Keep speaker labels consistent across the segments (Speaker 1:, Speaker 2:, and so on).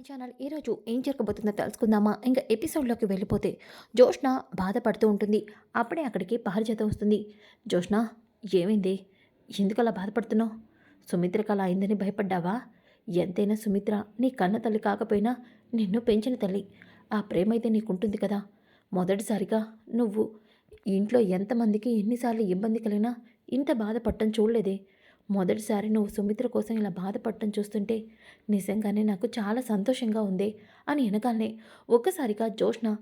Speaker 1: My channel ఈరోజు ఏం జరగబోతుందో తెలుసుకుందామా? ఇంకా ఎపిసోడ్లోకి వెళ్ళిపోతే జోష్ణ బాధపడుతూ ఉంటుంది. అప్పుడే అక్కడికి పారిజాత వస్తుంది. జోష్ణ ఏమైంది? ఎందుకు అలా బాధపడుతున్నావు? సుమిత్రకు అలా అయిందని భయపడ్డావా? ఎంతైనా సుమిత్ర నీ కన్న తల్లి కాకపోయినా నిన్ను పెంచిన తల్లి. ఆ ప్రేమ అయితే నీకుంటుంది కదా. మొదటిసారిగా నువ్వు ఇంట్లో ఎంతమందికి ఎన్నిసార్లు ఇబ్బంది కలిగినా ఇంత బాధపడటం చూడలేదే. మొదటిసారి నువ్వు సుమిత్ర కోసం ఇలా బాధపడటం చూస్తుంటే నిజంగానే నాకు చాలా సంతోషంగా ఉంది అని వెనకాలనే ఒక్కసారిగా జోష్న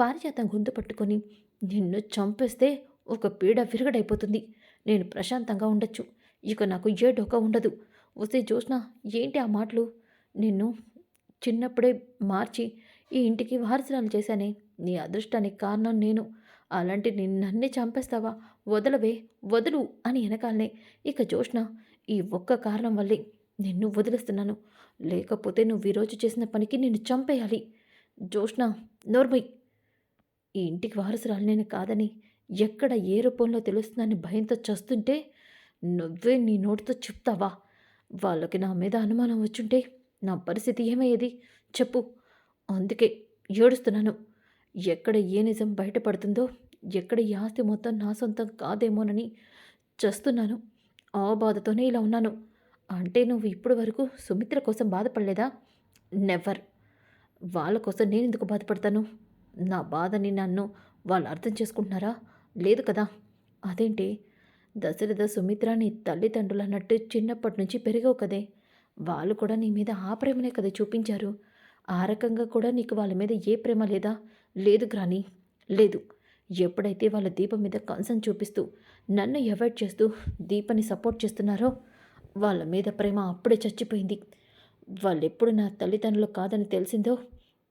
Speaker 1: పారిజాతం గొంతు పట్టుకొని నిన్ను చంపేస్తే ఒక పీడ విరగడైపోతుంది. నేను ప్రశాంతంగా ఉండొచ్చు. ఇక నాకు ఏ డొక్క ఉండదు. వస్తే జోష్న ఏంటి ఆ మాటలు? నిన్ను చిన్నప్పుడే మార్చి ఈ ఇంటికి వారసురాలు చేశానే. నీ అదృష్టానికి కారణం నేను. అలాంటి నిన్ను నన్నే చంపేస్తావా? వదలవే వదులు అని వెనకాలనే. ఇక జోష్ణ ఈ ఒక్క కారణం వల్లే నిన్ను వదిలేస్తున్నాను. లేకపోతే నువ్వు ఈరోజు చేసిన పనికి నిన్ను చంపేయాలి. జోష్ణ నోర్మై. ఈ ఇంటికి వారసురాలు నేను కాదని ఎక్కడ ఏ రూపంలో తెలుస్తుందని భయంతో చస్తుంటే నువ్వే నీ నోటితో చెప్తావా? వాళ్ళకి నా మీద అనుమానం వచ్చుంటే నా పరిస్థితి ఏమయ్యేది? చెప్పు. అందుకే ఏడుస్తున్నాను. ఎక్కడ ఏ నిజం బయటపడుతుందో ఎక్కడ ఈ ఆస్తి మొత్తం నా సొంతం కాదేమోనని చస్తున్నాను. ఆ బాధతోనే ఇలా ఉన్నాను. అంటే నువ్వు ఇప్పటి వరకు సుమిత్ర కోసం బాధపడలేదా? నెవర్ వాళ్ళ కోసం నేను ఎందుకు బాధపడతాను? నా బాధని నన్ను వాళ్ళు అర్థం చేసుకుంటున్నారా? లేదు కదా? అదేంటి? దశరథ సుమిత్ర నీ తల్లిదండ్రులు అన్నట్టు చిన్నప్పటి నుంచి పెరిగావు కదే. వాళ్ళు కూడా నీ మీద ఆ ప్రేమనే కదా చూపించారు. ఆ రకంగా కూడా నీకు వాళ్ళ మీద ఏ ప్రేమ లేదా? లేదు గ్రాని. లేదు. ఎప్పుడైతే వాళ్ళ దీపం మీద కన్సర్న్ చూపిస్తూ నన్ను అవాయిడ్ చేస్తూ దీపని సపోర్ట్ చేస్తున్నారో వాళ్ళ మీద ప్రేమ అప్పుడే చచ్చిపోయింది. వాళ్ళెప్పుడు నా తల్లిదండ్రులు కాదని తెలిసిందో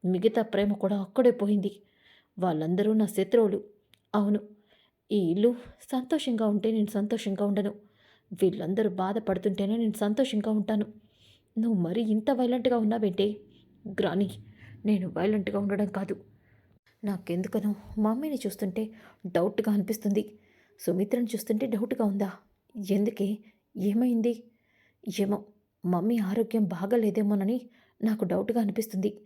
Speaker 1: మిగతా ప్రేమ కూడా అక్కడే పోయింది. వాళ్ళందరూ నా శత్రువులు. అవును ఈ ఇల్లు సంతోషంగా ఉంటే నేను సంతోషంగా ఉండను. వీళ్ళందరూ బాధపడుతుంటేనే నేను సంతోషంగా ఉంటాను. నువ్వు మరీ ఇంత వైలెంట్గా ఉన్నావేంటే గ్రాని నేను వైలెంట్గా ఉండడం కాదు. నాకెందుకనో? మమ్మీని చూస్తుంటే డౌట్గా అనిపిస్తుంది. సుమిత్రను చూస్తుంటే డౌట్గా ఉందా? ఎందుకే? ఏమైంది? ఏమో మమ్మీ ఆరోగ్యం బాగాలేదేమోనని నాకు డౌట్గా అనిపిస్తుంది.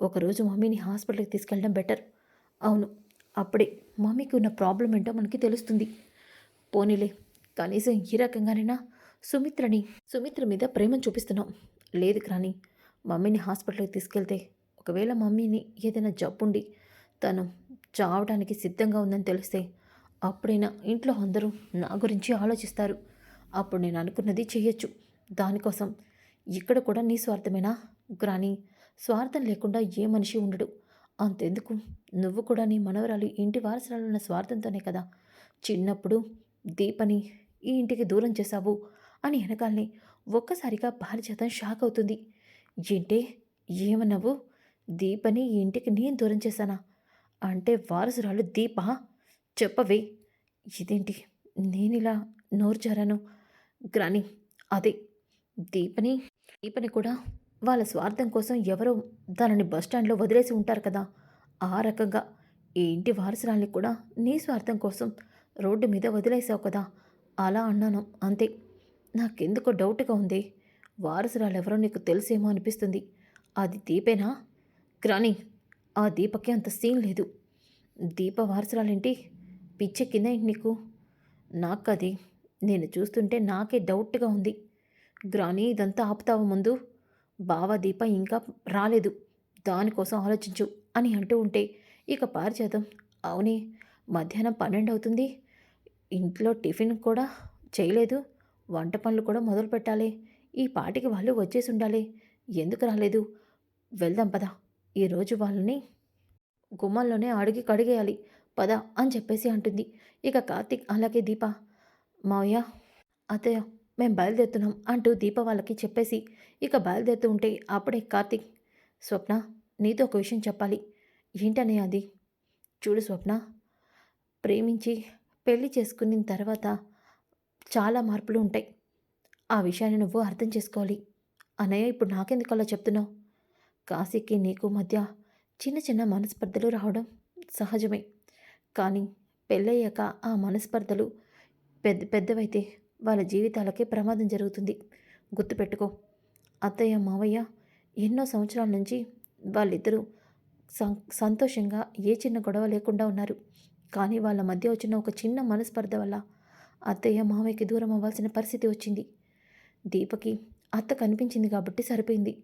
Speaker 1: ఒకరోజు మమ్మీని హాస్పిటల్కి తీసుకెళ్ళడం బెటర్. అవును అప్పుడే మమ్మీకి ఉన్న ప్రాబ్లం ఏంటో మనకి తెలుస్తుంది. పోనీలే కనీసం ఈ రకంగానైనా సుమిత్రని సుమిత్ర మీద ప్రేమను చూపిస్తున్నాం. లేదు కానీ మమ్మీని హాస్పిటల్కి తీసుకెళ్తే ఒకవేళ మమ్మీని ఏదైనా జబ్బుండి తను చావడానికి సిద్ధంగా ఉందని తెలిస్తే అప్పుడైనా ఇంట్లో అందరూ నా గురించి ఆలోచిస్తారు. అప్పుడు నేను అనుకున్నది చేయొచ్చు. దానికోసం ఇక్కడ కూడా నీ స్వార్థమేనా? గ్రాని స్వార్థం లేకుండా ఏ మనిషి ఉండడు. అంతెందుకు? నువ్వు కూడా నీ మనవరాలు ఇంటి వారసురాలున్న స్వార్థంతోనే కదా. చిన్నప్పుడు దీపని ఈ ఇంటికి దూరం చేశావు అని వెనకాలని ఒక్కసారిగా పారిజాతం షాక్ అవుతుంది. ఏంటే? ఏమన్నావు? దీపని ఈ ఇంటికి నేను దూరం చేశానా? అంటే వారసురాలు దీప చెప్పవే. ఇదేంటి? నేనిలా నోరు జారాను? గ్రాని అదే. దీపని దీపని కూడా వాళ్ళ స్వార్థం కోసం ఎవరో దానిని బస్టాండ్లో వదిలేసి ఉంటారు కదా. ఆ రకంగా ఈ ఇంటి వారసురాల్ని కూడా నీ స్వార్థం కోసం రోడ్డు మీద వదిలేసావు కదా. అలా అన్నాను అంతే. నాకెందుకో డౌట్గా ఉంది. వారసురాలు ఎవరో నీకు తెలిసేమో అనిపిస్తుంది. అది దీపేనా? గ్రాని ఆ దీపకి అంత సీన్ లేదు. దీప వారసురాలేంటి? కింద ఏంటి నీకు? నాకు అది నేను చూస్తుంటే నాకే డౌట్గా ఉంది. గ్రాని ఇదంతా ఆపుతావు ముందు? బావ దీప ఇంకా రాలేదు. దానికోసం ఆలోచించు అని అంటూ ఉంటే ఇక పారిచేద్దాం అవునే మధ్యాహ్నం పన్నెండు అవుతుంది. ఇంట్లో టిఫిన్ కూడా చేయలేదు. వంట పనులు కూడా మొదలు పెట్టాలి ఈ పాటికి వాళ్ళు వచ్చేసి ఉండాలి. ఎందుకు రాలేదు? వెళ్దాం పదా. ఈరోజు వాళ్ళని గుమ్మంలోనే అడిగి కడిగేయాలి. పద అని చెప్పేసి అంటుంది. ఇక కార్తిక్ అలాగే దీప మావయ్య అత్తయ్య మేం బయలుదేరుతున్నాం అంటూ దీప వాళ్ళకి చెప్పేసి ఇక బయలుదేరుతూ ఉంటే అప్పుడే కార్తిక్ స్వప్న నీతో ఒక విషయం చెప్పాలి. ఏంటనే అది? చూడు స్వప్న ప్రేమించి పెళ్ళి చేసుకున్న తర్వాత చాలా మార్పులు ఉంటాయి. ఆ విషయాన్ని నువ్వు అర్థం చేసుకోవాలి. అనయ్య ఇప్పుడు నాకెందుకు అలా చెప్తున్నావు? కాశీకి నీకు మధ్య చిన్న చిన్న మనస్పర్ధలు రావడం సహజమే. కానీ పెళ్ళయ్యాక ఆ మనస్పర్ధలు పెద్ద పెద్దవైతే వాళ్ళ జీవితాలకే ప్రమాదం జరుగుతుంది. గుర్తుపెట్టుకో అత్తయ్య మావయ్య ఎన్నో సంవత్సరాల నుంచి వాళ్ళిద్దరూ సం సంతోషంగా ఏ చిన్న గొడవ లేకుండా ఉన్నారు. కానీ వాళ్ళ మధ్య వచ్చిన ఒక చిన్న మనస్పర్ధ వల్ల అత్తయ్య మావయ్యకి దూరం అవ్వాల్సిన పరిస్థితి వచ్చింది. దీపకి అత్త కనిపించింది కాబట్టి సరిపోయింది.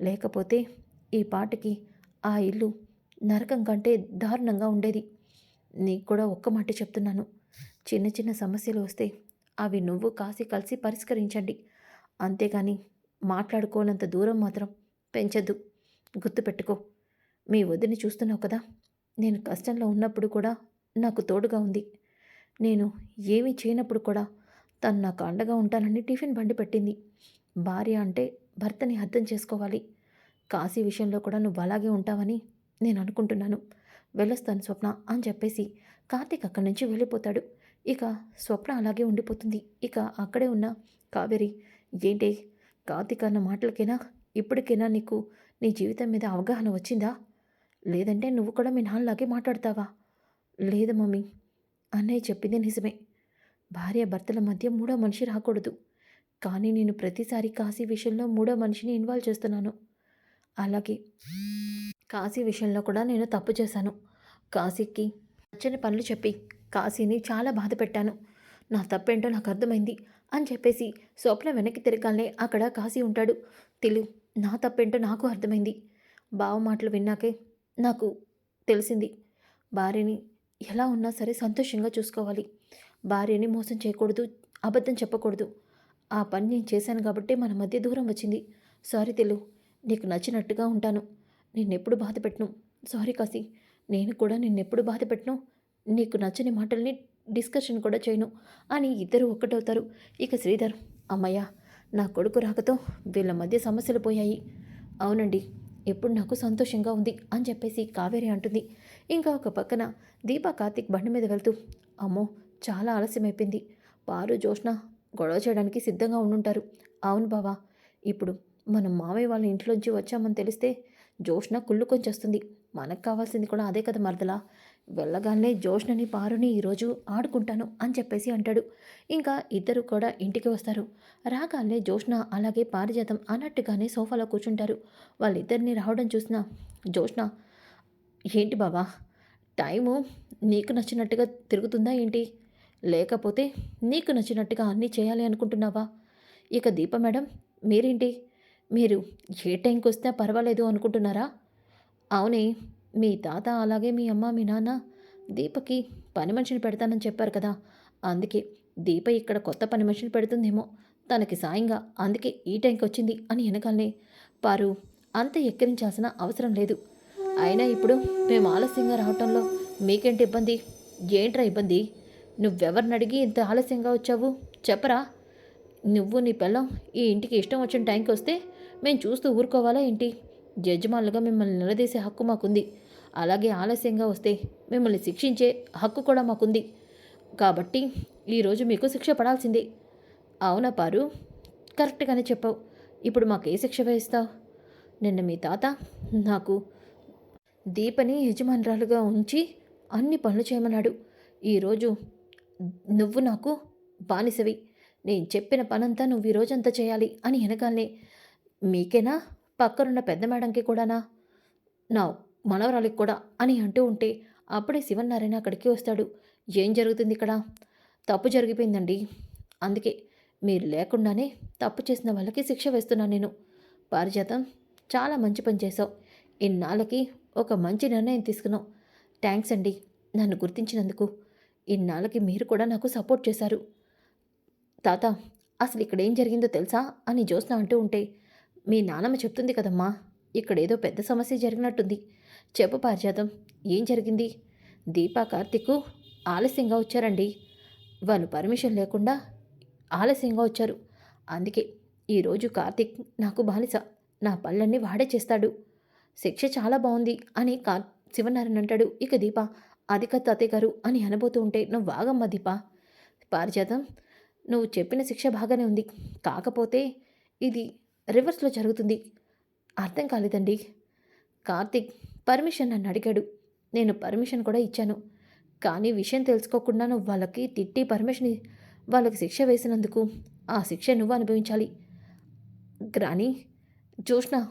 Speaker 1: లేకపోతే ఈ పాటకి ఆ ఇల్లు నరకం కంటే దారుణంగా ఉండేది. నీకు కూడా ఒక్క మాట చెప్తున్నాను. చిన్న చిన్న సమస్యలు వస్తే అవి నువ్వు కాసి కలిసి పరిష్కరించండి. అంతేగాని మాట్లాడుకోనంత దూరం మాత్రం పెంచద్దు. గుర్తుపెట్టుకో. మీ వదిని చూస్తున్నావు కదా? నేను కష్టంలో ఉన్నప్పుడు కూడా నాకు తోడుగా ఉంది. నేను ఏమీ చేయనప్పుడు కూడా తను నాకు అండగా ఉంటానని టిఫిన్ బండి పెట్టింది. భార్య అంటే భర్తని అర్థం చేసుకోవాలి. కాశీ విషయంలో కూడా నువ్వు అలాగే ఉంటావని నేను అనుకుంటున్నాను. వెళ్ళొస్తాను స్వప్న అని చెప్పేసి కార్తీక్ అక్కడి నుంచి వెళ్ళిపోతాడు. ఇక స్వప్న అలాగే ఉండిపోతుంది. ఇక అక్కడే ఉన్న కావేరి ఏంటి కార్తీక్ అన్న మాటలకైనా? ఇప్పటికైనా నీకు నీ జీవితం మీద అవగాహన వచ్చిందా? లేదంటే నువ్వు కూడా మీ నాన్నలాగే మాట్లాడతావా? లేదు మమ్మీ అన్నయ్య చెప్పింది నిజమే. భార్య భర్తల మధ్య మూడో మనిషి రాకూడదు. కానీ నేను ప్రతిసారి కాశీ విషయంలో మూడో మనిషిని ఇన్వాల్వ్ చేస్తున్నాను. అలాగే కాశీ విషయంలో కూడా నేను తప్పు చేశాను. కాశీకి నచ్చని పనులు చెప్పి కాశీని చాలా బాధ పెట్టాను. నా తప్పేంటో నాకు అర్థమైంది అని చెప్పేసి స్వప్న వెనక్కి తిరగాలనే అక్కడ కాశీ ఉంటాడు. తెలు నా తప్పేంటో నాకు అర్థమైంది. బావ మాటలు విన్నాకే నాకు తెలిసింది. భార్యని ఎలా ఉన్నా సరే సంతోషంగా చూసుకోవాలి. భార్యని మోసం చేయకూడదు అబద్ధం చెప్పకూడదు. ఆ పని నేను చేశాను కాబట్టి మన మధ్య దూరం వచ్చింది. సారీ తెలు నీకు నచ్చినట్టుగా ఉంటాను. నిన్నెప్పుడు బాధ పెట్టను సారీ కాశీ. నేను కూడా నిన్నెప్పుడు బాధ పెట్టను నీకు నచ్చని మాటల్ని డిస్కషన్ కూడా చేయను. అని ఇద్దరు ఒక్కటవుతారు. ఇక శ్రీధర్ అమ్మయ్య నా కొడుకు రాకతో వీళ్ళ మధ్య సమస్యలు పోయాయి. అవునండి ఎప్పుడు నాకు సంతోషంగా ఉంది అని చెప్పేసి కావేరి అంటుంది. ఇంకా ఒక పక్కన దీపా కార్తిక్ బండి మీద వెళ్తూ అమ్మో చాలా ఆలస్యమైపోయింది. పారు జోష్న గొడవ చేయడానికి సిద్ధంగా ఉండుంటారు. అవును బావా ఇప్పుడు మనం మామయ్య వాళ్ళ ఇంట్లోంచి వచ్చామని తెలిస్తే జోష్న కుళ్ళుకొంచేస్తుంది మనకు కావాల్సింది కూడా అదే కదా మరదలా. వెళ్ళగానే జోష్నని పారుని ఈరోజు ఆడుకుంటాను అని చెప్పేసి అంటాడు. ఇంకా ఇద్దరు కూడా ఇంటికి వస్తారు. రాగానే జోష్న అలాగే పారిజాతం అన్నట్టుగానే సోఫాలో కూర్చుంటారు. వాళ్ళిద్దరిని రావడం చూసిన జోష్న ఏంటి బావా టైము నీకు నచ్చినట్టుగా తిరుగుతుందా ఏంటి? లేకపోతే నీకు నచ్చినట్టుగా అన్నీ చేయాలి అనుకుంటున్నావా? ఇక దీప మేడం మీరేంటి? మీరు ఏ టైంకి వస్తే పర్వాలేదు అనుకుంటున్నారా? అవునే మీ తాత అలాగే మీ అమ్మ మీ నాన్న దీపకి పని మనిషిని పెడతానని చెప్పారు కదా. అందుకే దీప ఇక్కడ కొత్త పని మనిషిని పెడుతుందేమో. తనకి సాయంగా అందుకే ఈ టైంకి వచ్చింది అని వెనకాలనే పారు అంత ఎక్కిరించాల్సిన అవసరం లేదు. అయినా ఇప్పుడు మేము ఆలస్యంగా రావటంలో మీకేంటి ఇబ్బంది? ఏంట్రా ఇబ్బంది? నువ్వెవరిని అడిగి ఇంత ఆలస్యంగా వచ్చావు? చెప్పరా? నువ్వు నీ పిల్లం ఈ ఇంటికి ఇష్టం వచ్చిన టైంకి వస్తే మేము చూస్తూ ఊరుకోవాలా ఏంటి? యజమానులుగా మిమ్మల్ని నిలదీసే హక్కు మాకుంది. అలాగే ఆలస్యంగా వస్తే మిమ్మల్ని శిక్షించే హక్కు కూడా మాకుంది. కాబట్టి ఈరోజు మీకు శిక్ష పడాల్సిందే. అవునా పారు? కరెక్ట్గానే చెప్పావు. ఇప్పుడు మాకు ఏ శిక్ష వేస్తావు నిన్న మీ తాత నాకు దీపని యజమానురాలుగా ఉంచి అన్ని పనులు చేయమన్నాడు. ఈరోజు నువ్వు నాకు బానిసవి. నేను చెప్పిన పనంతా నువ్వు ఈ రోజంతా చేయాలి అని వెనకాలనే మీకేనా? పక్కనున్న పెద్ద మేడంకి కూడానా? నా మనవరాలికి కూడా అని అంటూ ఉంటే అప్పుడే శివన్నారాయణ అక్కడికి వస్తాడు. ఏం జరుగుతుంది ఇక్కడ? తప్పు జరిగిపోయిందండి. అందుకే మీరు లేకుండానే తప్పు చేసిన వాళ్ళకి శిక్ష వేస్తున్నాను నేను. పారిజాతం చాలా మంచి పని చేశావు. ఇన్నాళ్ళకి ఒక మంచి నిర్ణయం తీసుకున్నావు. థ్యాంక్స్ అండి నన్ను గుర్తించినందుకు. ఇన్నాళ్ళకి మీరు కూడా నాకు సపోర్ట్ చేశారు. తాత అసలు ఇక్కడ ఏం జరిగిందో తెలుసా? అని జ్యోత్స్న అంటూ ఉంటే మీ నానమ్మ చెప్తుంది కదమ్మా ఇక్కడ ఏదో పెద్ద సమస్య జరిగినట్టుంది. చెప్పు పారిజాతం ఏం జరిగింది? దీపా కార్తిక్ ఆలస్యంగా వచ్చారండి. వాళ్ళు పర్మిషన్ లేకుండా ఆలస్యంగా వచ్చారు. అందుకే ఈరోజు కార్తిక్ నాకు బానిస నా పళ్ళన్నీ వాడే చేస్తాడు. శిక్ష చాలా బాగుంది అని కా శివనారాయణ అంటాడు. ఇక దీప అది కాదు తాతయ్య గారు అని అనబోతూ ఉంటే నువ్వు వాగమ్మా దీప. పారిజాతం నువ్వు చెప్పిన శిక్ష బాగానే ఉంది. కాకపోతే ఇది రివర్స్లో జరుగుతుంది. అర్థం కాలేదండి. కార్తిక్ పర్మిషన్ నన్ను అడిగాడు. నేను పర్మిషన్ కూడా ఇచ్చాను. కానీ విషయం తెలుసుకోకుండా నువ్వు వాళ్ళకి తిట్టి పర్మిషన్ వాళ్ళకి శిక్ష వేసినందుకు ఆ శిక్ష నువ్వు అనుభవించాలి. గ్రాని జోష్ణ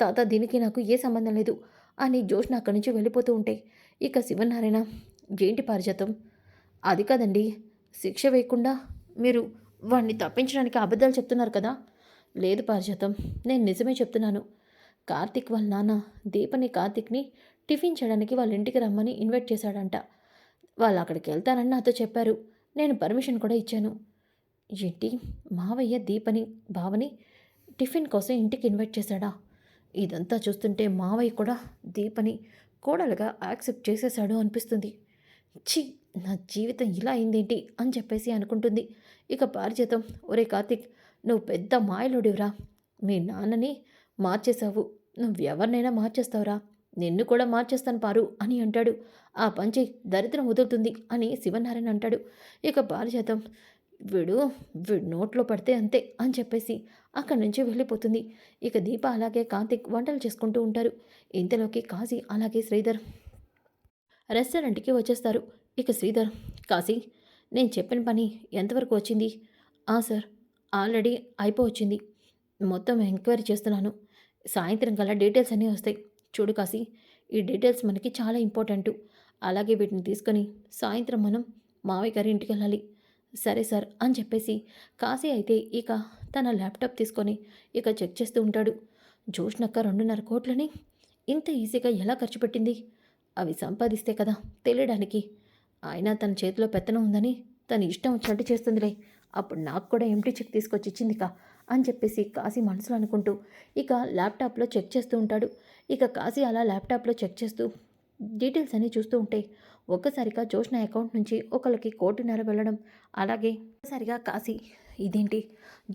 Speaker 1: తాత దీనికి నాకు ఏ సంబంధం లేదు అని జోష్ణ అక్కడి నుంచి వెళ్ళిపోతూ ఉంటే ఇక శివనారాయణ ఏంటి పారిజాతం? అది కాదండి. శిక్ష వేయకుండా మీరు వాడిని తప్పించడానికి అబద్ధాలు చెప్తున్నారు కదా? లేదు పారిజాతం నేను నిజమే చెప్తున్నాను. కార్తిక్ వాళ్ళ నాన్న దీపని కార్తిక్ని టిఫిన్ చేయడానికి వాళ్ళ ఇంటికి రమ్మని ఇన్వైట్ చేశాడంట. వాళ్ళు అక్కడికి వెళ్తానని నాతో చెప్పారు. నేను పర్మిషన్ కూడా ఇచ్చాను. ఏంటి? మావయ్య దీపని బావని టిఫిన్ కోసం ఇంటికి ఇన్వైట్ చేశాడా? ఇదంతా చూస్తుంటే మావయ్య కూడా దీపని కోడలుగా యాక్సెప్ట్ చేసేశాడు అనిపిస్తుంది. ఛీ! నా జీవితం ఇలా అయిందేంటి అని చెప్పేసి అనుకుంటుంది. ఇక పారిజాతం ఒరే కార్తిక్ నువ్వు పెద్ద మాయలోడివిరా. మీ నాన్నని మార్చేశావు. నువ్వు ఎవరినైనా మార్చేస్తావురా. నిన్ను కూడా మార్చేస్తాను పారు అని అంటాడు. ఆ పంచి దరిద్రం వదులుతుంది అని శివనారాయణ అంటాడు. ఇక పారిజాతం వీడు వీడు నోట్లో పడితే అంతే అని చెప్పేసి అక్కడి నుంచి వెళ్ళిపోతుంది. ఇక దీప అలాగే కార్తిక్ వంటలు చేసుకుంటూ ఉంటారు. ఇంతలోకి కాశీ అలాగే శ్రీధర్ రెస్టారెంట్కి వచ్చేస్తారు. ఇక శ్రీధర్ కాశీ నేను చెప్పిన పని ఎంతవరకు వచ్చింది? ఆ సార్ ఆల్రెడీ అయిపోవచ్చింది. మొత్తం ఎంక్వైరీ చేస్తున్నాను. సాయంత్రం కల్లా డీటెయిల్స్ అన్నీ వస్తాయి. చూడు కాశీ ఈ డీటెయిల్స్ మనకి చాలా ఇంపార్టెంట్. అలాగే వీటిని తీసుకొని సాయంత్రం మనం మావయ్య గారి ఇంటికి వెళ్ళాలి. సరే సార్ అని చెప్పేసి కాశీ అయితే ఇక తన ల్యాప్టాప్ తీసుకొని ఇక చెక్ చేస్తూ ఉంటాడు. జోష్నక్క రెండున్నర కోట్లని ఇంత ఈజీగా ఎలా ఖర్చు పెట్టింది? అవి సంపాదిస్తే కదా తెలియడానికి అయినా తన చేతిలో పెత్తనం ఉందని తను ఇష్టం వచ్చినట్టు చేస్తుందిలే. అప్పుడు నాకు కూడా ఎంటీ చెక్ తీసుకొచ్చి ఇచ్చిందిక అని చెప్పేసి కాశీ మనసులో అనుకుంటూ ఇక ల్యాప్టాప్లో చెక్ చేస్తూ ఉంటాడు. ఇక కాశీ అలా ల్యాప్టాప్లో చెక్ చేస్తూ డీటెయిల్స్ అన్నీ చూస్తూ ఉంటే ఒక్కసారిగా జోష్న అకౌంట్ నుంచి ఒకరికి కోటిన్నర వెళ్ళడం అలాగే ఒక్కసారిగా కాశీ ఇదేంటి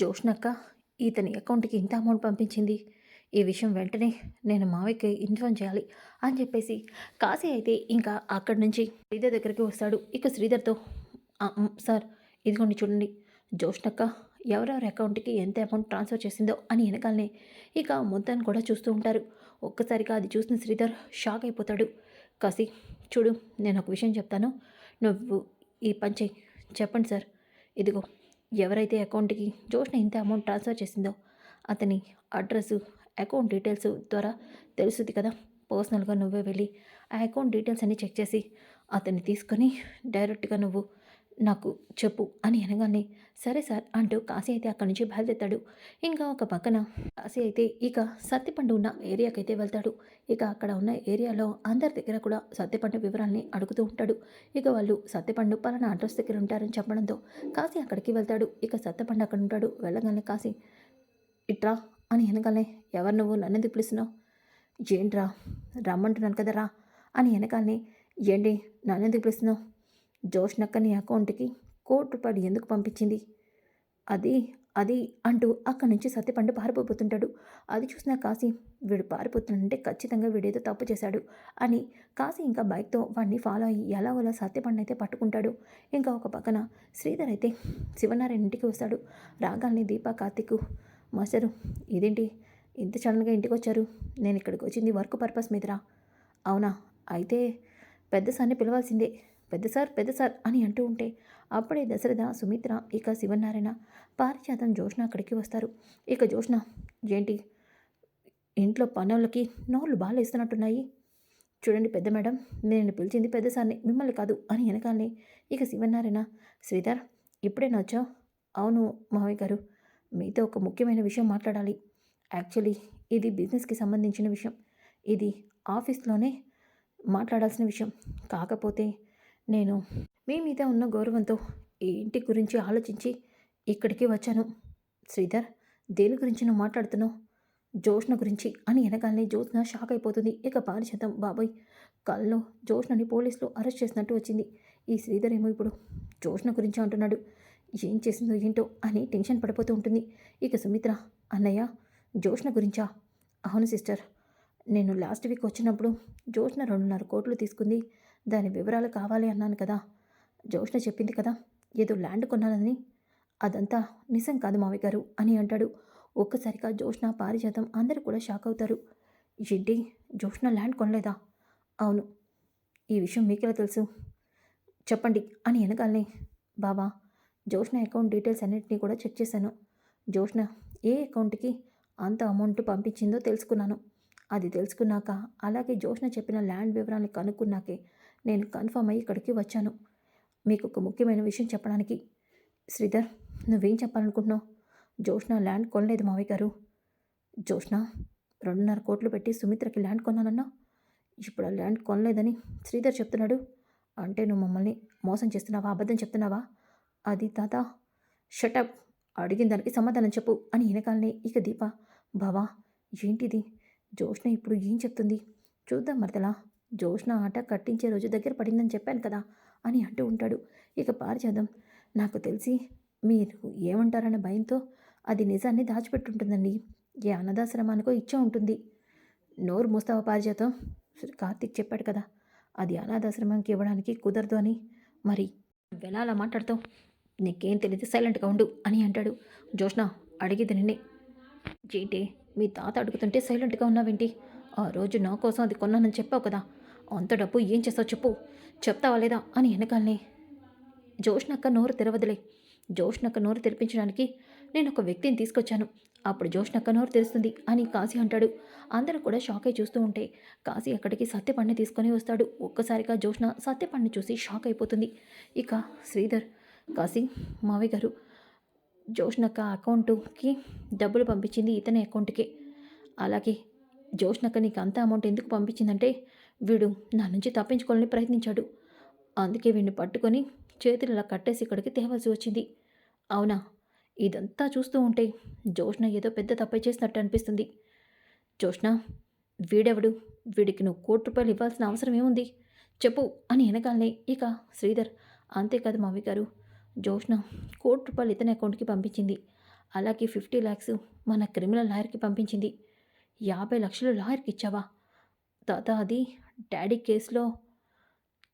Speaker 1: జోష్నక్క ఇతని అకౌంట్కి ఇంత అమౌంట్ పంపించింది? ఈ విషయం వెంటనే నేను మావయ్యకి ఇన్ఫార్మ్ చేయాలి అని చెప్పేసి కాశీ అయితే ఇంకా అక్కడి నుంచి శ్రీధర్ దగ్గరికి వస్తాడు. ఇక శ్రీధర్తో సార్ ఇదిగోండి చూడండి. జోష్నక్క ఎవరెవరి అకౌంట్కి ఎంత అమౌంట్ ట్రాన్స్ఫర్ చేసిందో అని వెనకాలనే ఇక మొత్తాన్ని కూడా చూస్తూ ఉంటారు. ఒక్కసారిగా అది చూసిన శ్రీధర్ షాక్ అయిపోతాడు. కాశీ చూడు నేను ఒక విషయం చెప్తాను. నువ్వు ఈ పని చెయ్యి చెప్పండి సార్. ఇదిగో ఎవరైతే అకౌంట్కి జోష్న ఇంత అమౌంట్ ట్రాన్స్ఫర్ చేసిందో అతని అడ్రస్ అకౌంట్ డీటెయిల్స్ ద్వారా తెలుస్తుంది కదా. పర్సనల్గా నువ్వే వెళ్ళి ఆ అకౌంట్ డీటెయిల్స్ అన్నీ చెక్ చేసి అతన్ని తీసుకొని డైరెక్ట్గా నువ్వు నాకు చెప్పు అని అనగానే సరే సార్ అంటూ కాశీ అయితే అక్కడి నుంచి బయలుదేరుతాడు. ఇంకా ఒక పక్కన కాశీ అయితే ఇక సత్తిపండు ఉన్న ఏరియాకి అయితే వెళ్తాడు. ఇక అక్కడ ఉన్న ఏరియాలో అందరి దగ్గర కూడా సత్తిపండు వివరాలని అడుగుతూ ఉంటాడు. ఇక వాళ్ళు సత్తిపండు పలానా అడ్రస్ దగ్గర ఉంటారని చెప్పడంతో కాశీ అక్కడికి వెళ్తాడు. ఇక సత్తిపండు అక్కడ ఉంటాడు. వెళ్ళగానే కాశీ ఇట్రా అని వెనకాలనే ఎవరు నువ్వు? నన్నెందుకు పిలుస్తున్నావు? ఏంట్రా? రమ్మంటున్నాను కదా రా అని వెనకాలనే ఏంటి? నన్నెందుకు పిలుస్తున్నావు? జోష్నక్క నీ అకౌంట్కి కోటి రూపాయలు ఎందుకు పంపించింది? అది అది అంటూ అక్కడి నుంచి సత్యపండు పారిపోతుంటాడు అది చూసిన కాశీ వీడు పారిపోతుంటే ఖచ్చితంగా వీడేదో తప్పు చేశాడు అని కాశీ ఇంకా బైక్తో వాడిని ఫాలో అయ్యి ఎలాగోలా సత్యపండు అయితే పట్టుకుంటాడు. ఇంకా ఒక పక్కన శ్రీధర్ అయితే శివనారాయణ ఇంటికి వస్తాడు. రాగాల్ని దీపా కార్తిక్ మాస్టరు ఇదేంటి? ఇంత సడన్గా ఇంటికి వచ్చారు నేను ఇక్కడికి వచ్చింది వర్క్ పర్పస్ మీదరా? అవునా? అయితే పెద్ద సార్ని పిలవాల్సిందే. పెద్ద సార్ పెద్ద సార్ అని అంటూ ఉంటే అప్పుడే దశరథ సుమిత్ర ఇక శివనారాయణ పారిజాతం జోష్ణ అక్కడికి వస్తారు. ఇక జోష్న ఏంటి? ఇంట్లో పనులకి నోళ్ళు బాగా ఇస్తున్నట్టున్నాయి చూడండి పెద్ద మేడం నేను పిలిచింది పెద్ద సార్ని మిమ్మల్ని కాదు అని వెనకాలనే ఇక శివనారాయణ శ్రీధర్ ఇప్పుడే నచ్చావు అవును మావయ్య గారు మీతో ఒక ముఖ్యమైన విషయం మాట్లాడాలి. యాక్చువల్లీ ఇది బిజినెస్కి సంబంధించిన విషయం. ఇది ఆఫీస్లోనే మాట్లాడాల్సిన విషయం. కాకపోతే నేను మీ మీద ఉన్న గౌరవంతో ఈ ఇంటి గురించి ఆలోచించి ఇక్కడికి వచ్చాను. శ్రీధర్ దేని గురించి నువ్వు మాట్లాడుతున్నావు? జోష్ణ గురించి. అని వెనకాలనే జోష్ణ షాక్ అయిపోతుంది. ఇక పారిశతం బాబాయ్ కల్లో జోష్ణని పోలీసులు అరెస్ట్ చేసినట్టు వచ్చింది. ఈ శ్రీధర్ ఏమో ఇప్పుడు జోష్ణ గురించి అంటున్నాడు. ఏం చేసిందో ఏంటో అని టెన్షన్ పడిపోతూ ఉంటుంది. ఇక సుమిత్ర అన్నయ్య జోష్ణ గురించా? అవును సిస్టర్. నేను లాస్ట్ వీక్ వచ్చినప్పుడు జోష్ణ రెండున్నర కోట్లు తీసుకుంది. దాని వివరాలు కావాలి అన్నాను కదా. జోష్ణ చెప్పింది కదా ఏదో ల్యాండ్ కొన్నానని అదంతా నిజం కాదు మావయ్య గారు అని అంటాడు. ఒక్కసారిగా జోష్ణ పారిజాతం అందరూ కూడా షాక్ అవుతారు. ఏంటి జోష్ణ ల్యాండ్ కొనలేదా? అవును. ఈ విషయం మీకెలా తెలుసు? చెప్పండి అని వెనకాలనే బాబా జోష్న అకౌంట్ డీటెయిల్స్ అన్నింటినీ కూడా చెక్ చేశాను. జోష్న ఏ అకౌంట్కి అంత అమౌంట్ పంపించిందో తెలుసుకున్నాను. అది తెలుసుకున్నాక అలాగే జోష్న చెప్పిన ల్యాండ్ వివరాన్ని కనుక్కున్నాకే నేను కన్ఫర్మ్ అయ్యి ఇక్కడికి వచ్చాను. మీకు ఒక ముఖ్యమైన విషయం చెప్పడానికి. శ్రీధర్ నువ్వేం చెప్పాలనుకుంటున్నావు? జోష్న ల్యాండ్ కొనలేదు మావయ్య గారు. జోష్న రెండున్నర కోట్లు పెట్టి సుమిత్రకి ల్యాండ్ కొన్నానన్నా ఇప్పుడు ఆ ల్యాండ్ కొనలేదని శ్రీధర్ చెప్తున్నాడు. అంటే నువ్వు మమ్మల్ని మోసం చేస్తున్నావా? అబద్ధం చెప్తున్నావా? అది తాత షటప్ అడిగిన దానికి సమాధానం చెప్పు అని వెనకాలనే ఇక దీప బావా ఏంటిది? జోష్ణ ఇప్పుడు ఏం చెప్తుంది? చూద్దాం మరదలా. జోష్ణ ఆట కట్టించే రోజు దగ్గర పడిందని చెప్పాను కదా అని అంటూ ఉంటాడు. ఇక పారిజాతం నాకు తెలిసి మీరు ఏమంటారన్న భయంతో అది నిజాన్ని దాచిపెట్టుంటుందండి. ఏ అనాథాశ్రమానికో ఇచ్చే ఉంటుంది. నోరు మూస్తావా పారిజాతం? కార్తీక్ చెప్పాడు కదా అది అనాథాశ్రమానికి ఇవ్వడానికి కుదరదు అని. మరి నువ్వెలా అలా మాట్లాడతావు? నీకేం తెలియదు సైలెంట్గా ఉండు అని అంటాడు. జోష్న అడిగేది నిన్నే. ఏంటి మీ తాత అడుగుతుంటే సైలెంట్గా ఉన్నావేంటి? ఆ రోజు నా కోసం అది కొన్నానని చెప్పావు కదా. అంత డబ్బు ఏం చేస్తావు చెప్పు. చెప్తావా లేదా అని వెనకాలనే. జోష్నక్క నోరు తెరవదులే. జోష్నక్క నోరు తెరిపించడానికి నేను ఒక వ్యక్తిని తీసుకొచ్చాను. అప్పుడు జోష్నక్క నోరు తెరుస్తుంది అని కాశీ అంటాడు. అందరూ కూడా షాక్ అయి చూస్తూ ఉంటే కాశీ అక్కడికి సత్యపండిని తీసుకొని వస్తాడు. ఒక్కసారిగా జోష్న సత్యపండిని చూసి షాక్ అయిపోతుంది. ఇక శ్రీధర్ కాశీ మావయ్య గారు జోష్నక్క అకౌంటుకి డబ్బులు పంపించింది ఇతని అకౌంట్కి. అలాగే జోష్నక్క నీకు అంత అమౌంట్ ఎందుకు పంపించిందంటే వీడు నా నుంచి తప్పించుకోవాలని ప్రయత్నించాడు. అందుకే వీడిని పట్టుకొని చేతులు ఇలా కట్టేసి ఇక్కడికి తేవాల్సి వచ్చింది. అవునా? ఇదంతా చూస్తూ ఉంటే జోష్న ఏదో పెద్ద తప్పై చేసినట్టు అనిపిస్తుంది. జోష్న వీడెవడు? వీడికి నువ్వు కోటి రూపాయలు ఇవ్వాల్సిన అవసరం ఏముంది? చెప్పు అని వెనకాలనే ఇక శ్రీధర్ అంతేకాదు మావి గారు? జోష్న కోటి రూపాయలు ఇతని అకౌంట్కి పంపించింది. అలాగే ఫిఫ్టీ ల్యాక్స్ మన క్రిమినల్ లాయర్కి పంపించింది. యాభై లక్షలు లాయర్కి ఇచ్చావా? తాత అది డాడీ కేసులో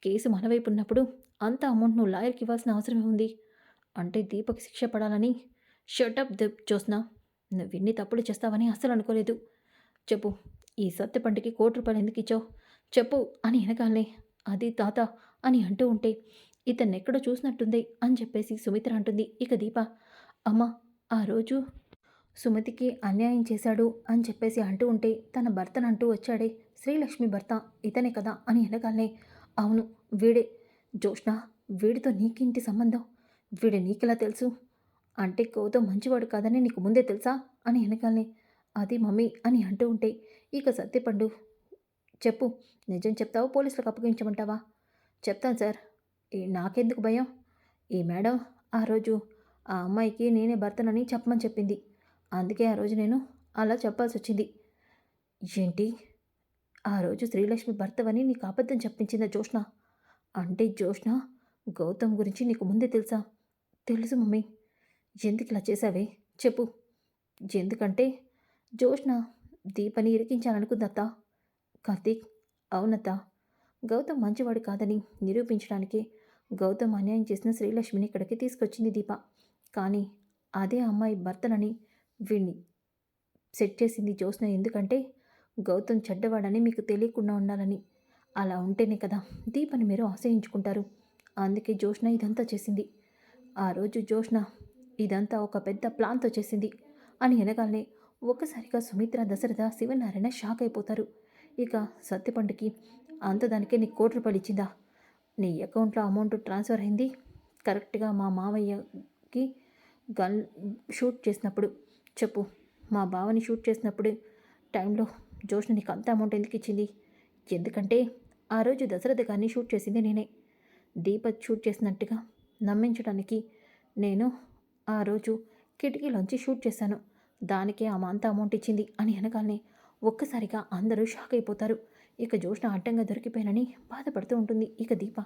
Speaker 1: కేసు మన వైపు ఉన్నప్పుడు అంత అమౌంట్ నువ్వు లాయర్కి ఇవ్వాల్సిన అవసరమే ఉంది. అంటే దీపక్ శిక్ష పడాలని షటప్ దిప్ చూసినా నువ్వు ఇన్ని తప్పులు చేస్తావని అస్సలు అనుకోలేదు. చెప్పు ఈ సత్యపంటికి కోటి రూపాయలు ఎందుకు ఇచ్చావు? చెప్పు అని వెనకాలనే అది తాత అని అంటూ ఉంటే ఇతన్ని ఎక్కడో చూసినట్టుంది అని చెప్పేసి సుమిత్ర అంటుంది. ఇక దీప అమ్మ ఆ రోజు సుమతికి అన్యాయం చేశాడు అని చెప్పేసి అంటూ ఉంటే తన భర్తను అంటూ వచ్చాడే శ్రీలక్ష్మి భర్త ఇతనే కదా అని వెనకాలనే అవును వీడే. జోష్ణ వీడితో నీకింటి సంబంధం? వీడు నీకెలా తెలుసు? అంటే కోతో మంచివాడు కాదని నీకు ముందే తెలుసా? అని వెనకాలనే అది మమ్మీ అని అంటూ ఉంటే ఇక సత్యపండు చెప్పు నిజం చెప్తావా? పోలీసులకు అప్పగించమంటావా? చెప్తాను సార్. నాకెందుకు భయం? ఈ మేడం ఆ రోజు ఆ అమ్మాయికి నేనే భర్తనని చెప్పమని చెప్పింది. అందుకే ఆ రోజు నేను అలా చెప్పాల్సి వచ్చింది. ఏంటి? ఆ రోజు శ్రీలక్ష్మి భర్తవని నీకు అబద్ధం చెప్పించిందా జోష్ణ అంటే జోష్ణ గౌతమ్ గురించి నీకు ముందే తెలుసా? తెలుసు మమ్మీ. ఎందుకు ఇలా చేశావే? చెప్పు. ఎందుకంటే జోష్ణ దీపని ఇరికించాలనుకుందత్తా. కార్తీక్ అవునత్తా. గౌతమ్ మంచివాడు కాదని నిరూపించడానికి గౌతమ్ అన్యాయం చేసిన శ్రీలక్ష్మిని ఇక్కడికి తీసుకొచ్చింది దీప. కానీ అదే అమ్మాయి భర్తనని వీణ్ణి సెట్ చేసింది జ్యోత్స్న ఎందుకంటే గౌతమ్ చెడ్డవాడని మీకు తెలియకుండా ఉండాలని. అలా ఉంటేనే కదా దీపని మీరు ఆశ్రయించుకుంటారు అందుకే జోష్న ఇదంతా చేసింది. ఆ రోజు జ్యోష్ణ ఇదంతా ఒక పెద్ద ప్లాన్తో చేసింది. అని అనగానే ఒక్కసారిగా సుమిత్ర దశరథ శివనారాయణ షాక్ అయిపోతారు. ఇక సత్యపండుకి అంత దానికే నీకు కోటి రూపాయలు ఇచ్చిందా? నీ అకౌంట్లో అమౌంట్ ట్రాన్స్ఫర్ అయింది. కరెక్ట్గా మా మావయ్యకి గన్ షూట్ చేసినప్పుడు చెప్పు. మా బావని షూట్ చేసినప్పుడు టైంలో జోష్న నీకు అంత అమౌంట్ ఎందుకు ఇచ్చింది? ఎందుకంటే ఆ రోజు దశరథ గారిని షూట్ చేసింది నేనే. దీపక్ షూట్ చేసినట్టుగా నమ్మించడానికి నేను ఆ రోజు కిటికీలోంచి షూట్ చేశాను. దానికే ఆమె అంత అమౌంట్ ఇచ్చింది అని అనగానే ఒక్కసారిగా అందరూ షాక్ అయిపోతారు. ఇక జోష్న అడ్డంగా దొరికిపోయానని బాధపడుతూ ఉంటుంది ఇక దీప.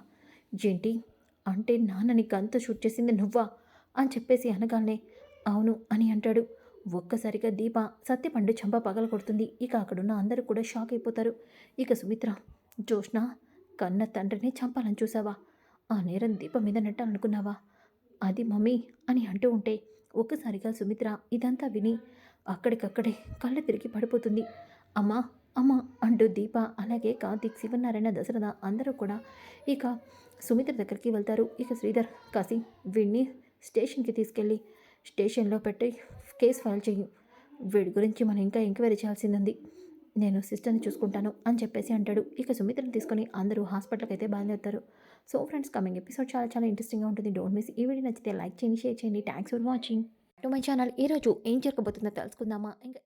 Speaker 1: ఏంటి? అంటే నాన్నని గంత షూట్ చేసింది నువ్వా? అని చెప్పేసి అనగానే అవును అని అంటాడు. ఒక్కసారిగా దీప సత్యపండు చంప పగల కొడుతుంది. ఇక అక్కడున్న అందరూ కూడా షాక్ అయిపోతారు. ఇక సుమిత్ర జోష్న కన్న తండ్రిని చంపాలని చూసావా? ఆ నేరం దీప మీద నెట్టాలనుకున్నావా? అది మమ్మీ అని అంటూ ఉంటే ఒక్కసారిగా సుమిత్ర ఇదంతా విని అక్కడికక్కడే కళ్ళు తిరిగి పడిపోతుంది. అమ్మా అమ్మ అంటూ దీప అలాగే కార్తీక్ శివనారాయణ దశరథ అందరూ కూడా ఇక సుమిత్ర దగ్గరికి వెళ్తారు. ఇక శ్రీధర్ కాసి వీడిని స్టేషన్కి తీసుకెళ్ళి స్టేషన్లో పెట్టి కేసు ఫైల్ చేయి వీడి గురించి మనం ఇంకా ఎంక్వైరీ చేయాల్సింది నేను సిస్టర్ని చూసుకుంటాను అని చెప్పేసి అంటాడు. ఇక సుమిత్రని తీసుకొని అందరూ హాస్పిటల్కి అయితే బయలుదేరుతారు. సో ఫ్రెండ్స్ కమింగ్ ఎపిసోడ్ చాలా చాలా ఇంట్రెస్టింగ్గా ఉంటుంది. Don't miss. ఈ వీడియో నచ్చితే లైక్ చేయండి షేర్ చేయండి. Thanks for watching to my channel ఈరోజు ఏం జరగబోతుందో తెలుసుకుందామా? ఇంకా